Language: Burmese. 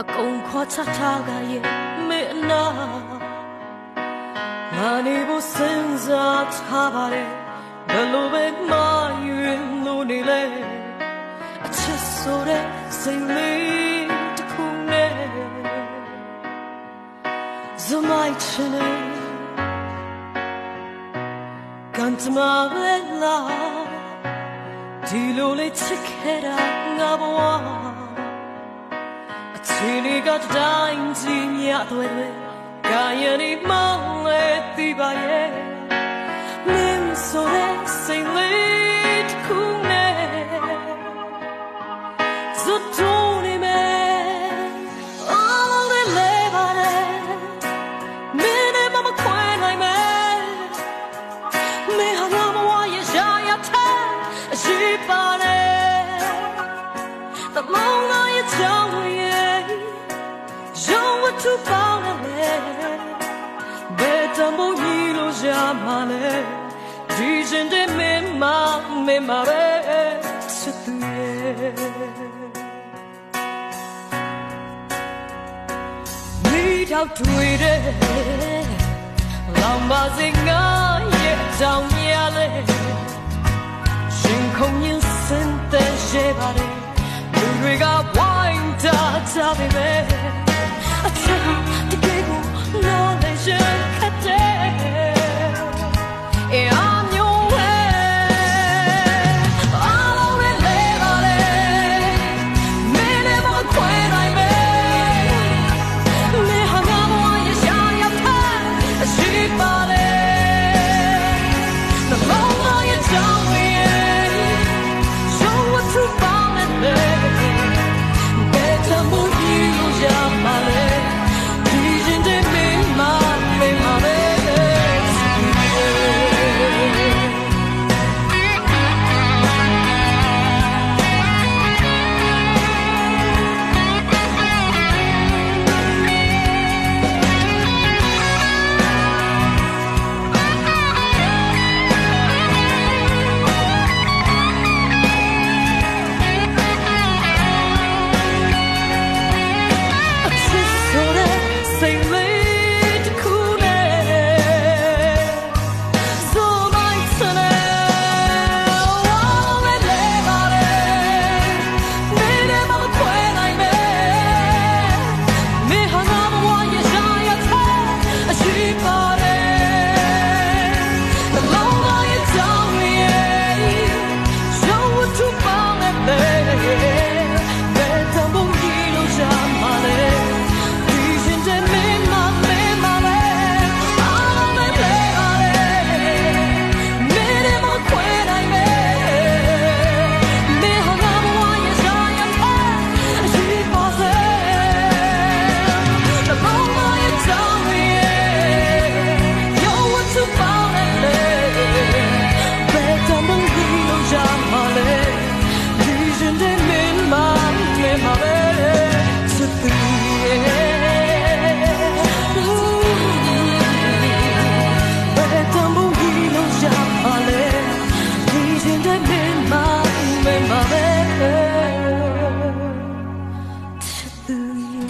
အကုန်ခွာချထားကရဲ့မေအနာငါနေဖို့စဉ်းစားထားပါတယ်ဘယ်လိုပဲမှယူလို့နေလဲအချစ်ဆိုတဲ့စိတ်လေးတစ်ခုနဲ့ဇမိုက်ချင်နေကန်တမပဲလားဒီလိုလေးချစ်ခဲ့တာငါဘဝ ချီလီကတိုင်းကြီးမြတ်တွေကာယနီမောင်းလေတီးပါရဲ့မင်းဆိုတဲ့စိတ်လေးတစ်ခုနဲ့ဇွတ်တူနေမယ်အော်လေလေပါလေမင်းနဲ့ ni lo ja ma le di jin de me ma me ma be sit tu ye mi thao thui de lòng ba sing nga ye down ya le ရှင်ခုန်ရင်စင်တဲ့ရှေးပါတယ်လူတွေကဝိုင်းတာကြပါပဲ 思念